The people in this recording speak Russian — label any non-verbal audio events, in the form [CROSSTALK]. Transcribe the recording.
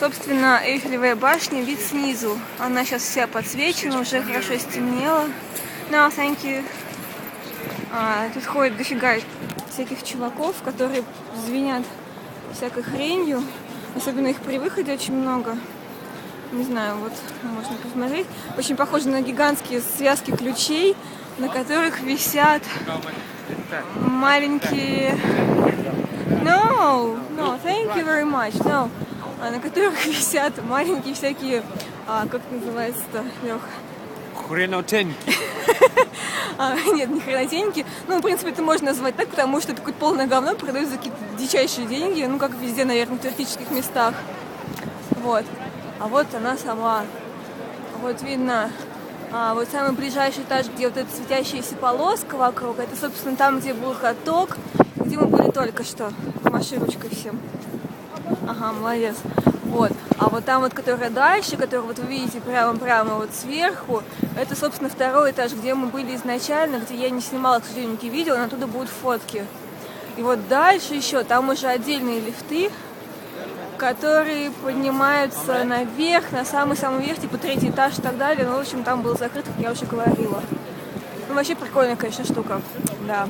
Собственно, Эйфелевая башня, вид снизу. Она сейчас вся подсвечена, уже хорошо стемнело. No, thank you. А, тут ходит дофига всяких чуваков, которые звенят всякой хренью. Особенно их при выходе очень много. Не знаю, вот можно посмотреть. Очень похоже на гигантские связки ключей, на которых висят маленькие... No, no, thank you very much. No. А, на которых [LAUGHS] висят маленькие всякие... А, как называется-то, Лех? Хренотеньки. [LAUGHS] А, нет, не хренотеньки. Ну, в принципе, это можно назвать так, потому что это какое-то полное говно, продают за какие-то дичайшие деньги, ну, как везде, наверное, в туристических местах. Вот. А вот она сама. Вот видно, а, вот самый ближайший этаж, где вот эта светящаяся полоска вокруг, это, собственно, там, где был каток, где мы были только что. Маши ручкой всем. Ага, молодец. Вот. А вот там вот, которая дальше, которую вот вы видите прямо-прямо вот сверху, это, собственно, второй этаж, где мы были изначально, где я не снимала, к сожалению, никакие видео, но оттуда будут фотки. И вот дальше еще, там уже отдельные лифты, которые поднимаются наверх, на самый-самый верх, типа третий этаж и так далее. Ну, в общем, там было закрыто, как я уже говорила. Ну, вообще прикольная, конечно, штука, да.